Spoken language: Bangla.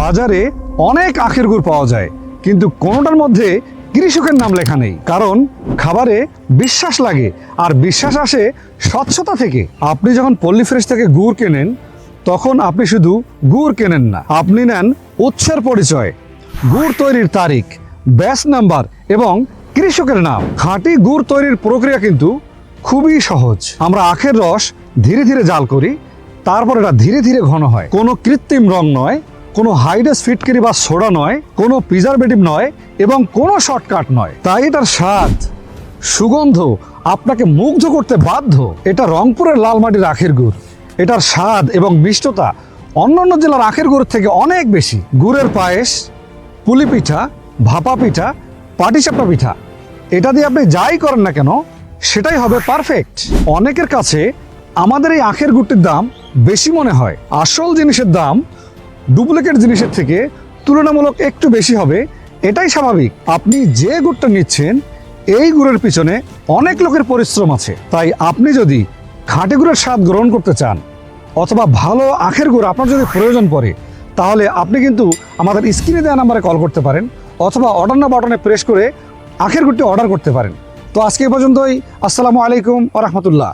বাজারে অনেক আখের গুড় পাওয়া যায়, কিন্তু কোনোটার মধ্যে কৃষকের নাম লেখা নেই। কারণ খাবারে বিশ্বাস লাগে, আর বিশ্বাস আসে স্বচ্ছতা থেকে। আপনি যখন পল্লী ফ্রেশ থেকে গুড় কেনেন, তখন আপনি শুধু গুড় কেনেন না, আপনি নেন উৎসের পরিচয়, গুড় তৈরির তারিখ, ব্যাচ নাম্বার এবং কৃষকের নাম। খাঁটি গুড় তৈরির প্রক্রিয়া কিন্তু খুবই সহজ। আমরা আখের রস ধীরে ধীরে জাল করি, তারপর এটা ধীরে ধীরে ঘন হয়। কোনো কৃত্রিম রং নয় কোনো হাইডেস ফিটকিরি বা সোডা নয়, কোনো প্রিজারভেটিভ নয় এবং কোনো শর্টকাট নয়। তাই এটার স্বাদ, সুগন্ধ আপনাকে মুগ্ধ করতে বাধ্য। এটা রংপুরের লাল মাটির আখের গুড়। এটার স্বাদ এবং মিষ্টতা অন্যান্য জেলার আখের গুড়ের থেকে অনেক বেশি। গুড়ের পায়েস, পুলি পিঠা, ভাপা পিঠা, পাটিসাপটা পিঠা। এটা দিয়ে আপনি যাই করেন না কেন, সেটাই হবে পারফেক্ট অনেকের কাছে আমাদের এই আখের গুড়টির দাম বেশি মনে হয়। আসল জিনিসের দাম ডুপ্লিকেট জিনিসের থেকে তুলনামূলক একটু বেশি হবে, এটাই স্বাভাবিক। আপনি যে গুড়টা নিচ্ছেন, এই গুড়ের পিছনে অনেক লোকের পরিশ্রম আছে। তাই আপনি যদি খাঁটি গুড়ের স্বাদ গ্রহণ করতে চান, অথবা ভালো আখের গুড় আপনার যদি প্রয়োজন পড়ে, তাহলে আপনি কিন্তু আমাদের স্ক্রিনে দেওয়া নাম্বারে কল করতে পারেন, অথবা অর্ডার না বাটনে প্রেস করে আখের গুড়টি অর্ডার করতে পারেন। তো আজকে পর্যন্তই। আসসালামু আলাইকুম আ রহমতুল্লাহ।